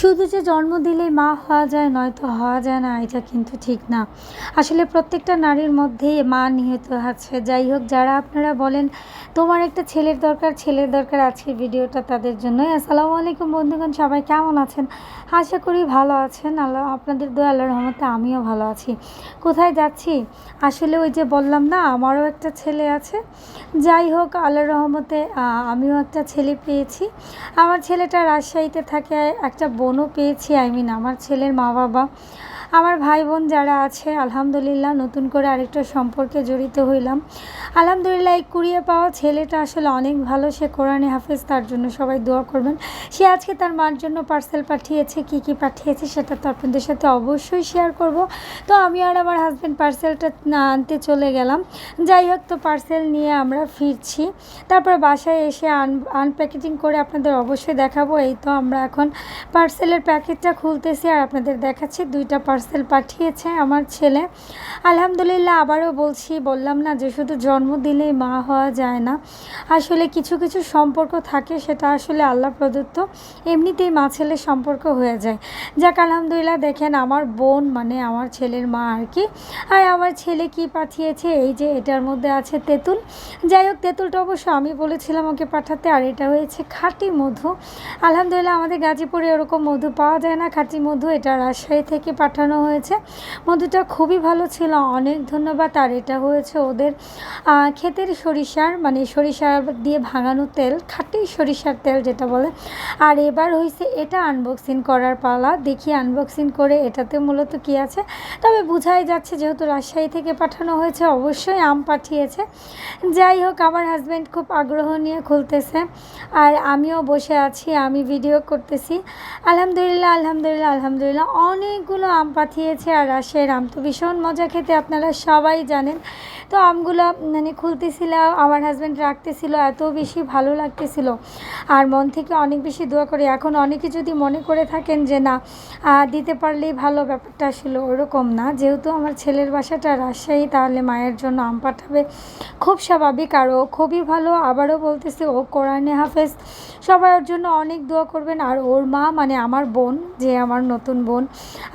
শুধু যে জন্ম দিলেই মা হওয়া যায় নয়তো হওয়া যায় না, এটা কিন্তু ঠিক না। আসলে প্রত্যেকটা নারীর মধ্যেই মা নিহিত আছে। যাই হোক, যারা আপনারা বলেন তোমার একটা ছেলের দরকার ছেলের দরকার আজকের ভিডিওটা তাদের জন্যই। আসসালামু আলাইকুম বন্ধুগণ, সবাই কেমন আছেন? আশা করি ভালো আছেন। আল্লাহ, আপনাদের দোয়া আল্লাহ রহমতে আমিও ভালো আছি। কোথায় যাচ্ছি? আসলে ওই যে বললাম না, আমারও একটা ছেলে আছে। যাই হোক, আল্লাহর রহমতে আমিও একটা ছেলে পেয়েছি। আমার ছেলেটা রাজশাহীতে থাকে, একটা বোনও পেয়েছি, আই মিন আমার ছেলের মা বাবা আমার ভাই বোন যারা আছে, আলহামদুলিল্লাহ নতুন করে আরেকটা সম্পর্কে জড়িত হইলাম। আলহামদুলিল্লাহ এই কুড়িয়ে পাওয়া ছেলেটা আসলে অনেক ভালো। সে কোরআনে হাফেজ, তার জন্য সবাই দোয়া করবেন। সে আজকে তার মার জন্য পার্সেল পাঠিয়েছে, কি কি পাঠিয়েছে সেটা তো আপনাদের সাথে অবশ্যই শেয়ার করব। তো আমি আর আমার হাজব্যান্ড পার্সেলটা আনতে চলে গেলাম। যাই হোক, তো পার্সেল নিয়ে আমরা ফিরছি। তারপর বাসায় এসে আন আনপ্যাকেটিং করে আপনাদের অবশ্যই দেখাবো। এই তো আমরা এখন পার্সেলের প্যাকেটটা খুলতেছি আর আপনাদের দেখাচ্ছি। দুইটা পার্সেল পাঠিয়েছে আমার ছেলে। আলহামদুলিল্লাহ আবারও বলছি, বললাম না যে শুধু জন্ম দিলেই মা হওয়া যায় না। আসলে কিছু কিছু সম্পর্ক থাকে, সেটা আসলে আল্লাহ প্রদত্ত। এমনিতেই মা ছেলের সম্পর্ক হয়ে যায়। যাক, আলহামদুলিল্লাহ দেখেন আমার বোন মানে আমার ছেলের মা আর কি। আর আমার ছেলে কি পাঠিয়েছে? এই যে এটার মধ্যে আছে তেঁতুল। যাই হোক, তেঁতুলটা অবশ্য আমি বলেছিলাম ওকে পাঠাতে, আর এটা হয়েছে খাঁটি মধু। আলহামদুলিল্লাহ আমাদের গাজীপুরে ওরকম মধু পাওয়া যায় না। খাঁটি মধু এটা রাজশাহী থেকে পাঠানো হয়েছে। মধুটা খুবই ভালো ছিল, অনেক ধন্যবাদ। আর এটা হয়েছে ওদের ক্ষেতের সরিষার মানে সরিষা দিয়ে ভাঙানো তেল, খাঁটি সরিষার তেল যেটা বলে। আর এবার হয়েছে এটা আনবক্সিং করার পালা। দেখি আনবক্সিং করে এটাতে মূলত কি আছে। তবে বোঝাই যাচ্ছে যেহেতু রাজশাহী থেকে পাঠানো হয়েছে, অবশ্যই আম পাঠিয়েছে। যাই হোক, আমার হাজব্যান্ড খুব আগ্রহ নিয়ে খুলতেছে। আর আমিও বসে আছি, আমি ভিডিও করতেছি। আলহামদুলিল্লাহ আলহামদুলিল্লাহ আলহামদুলিল্লাহ, অনেকগুলো আম পাঠিয়েছে আর রাজশাহীর আম। তো ভীষণ মজা খেতে আপনারা সবাই জানেন। তো আমগুলো মানে খুলতেছিল, আমার হাজব্যান্ড রাখতেছিল, এত বেশি ভালো লাগতেছিল। আর মন থেকে অনেক বেশি দোয়া করি। এখন অনেকে যদি মনে করে থাকেন যে, না দিতে পারলেই ভালো ব্যাপারটা আসলে ওরকম না। যেহেতু আমার ছেলের বাসাটা রাজশাহী, তাহলে মায়ের জন্য আম পাঠাবে। খুব স্বাভাবিক। আর ও খুবই ভালো। আবারও বলতেছে, ও কোরআনে হাফেজ। সবাই ওর জন্য অনেক দোয়া করবেন। আর ওর মা মানে আমার বোন, যে আমার নতুন বোন,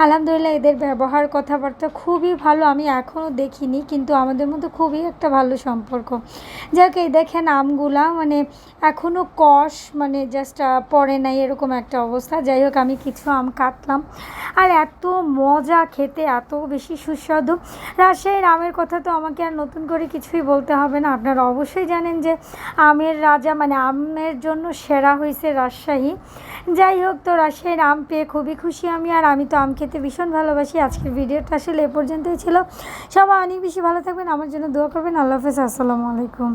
আলহামদুলিল্লাহ এদের ব্যবহার কথাবার্তা খুবই ভালো, আমি এখনও দেখিনি, কিন্তু আমাদের মধ্যে খুবই একটা ভালো সম্পর্ক। যাক এই দেখেন আমগুলা মানে এখনও কষ মানে জাস্ট পড়ে নাই এরকম একটা অবস্থা। যাই হোক, আমি কিছু আম কাটলাম। আর এত মজা খেতে, এত বেশি সুস্বাদু। রাজশাহীর আমের কথা তো আমাকে আর নতুন করে কিছুই বলতে হবে না। আপনারা অবশ্যই জানেন যে আমের রাজা মানে আমের জন্য সেরা হয়েছে রাজশাহী। যাই হোক, তো রাজশাহীর আম পেয়ে খুবই খুশি আমি। আর আমি তো আম খেতে ভীষণ ভালোবাসি। আজকের ভিডিওটা আসলে এ পর্যন্তই ছিল। সবাই অনেক বেশি ভালো থাকবেন। আমার জন্য দোয়া করবেন। আল্লাহ হাফেজ। আসসালামু আলাইকুম।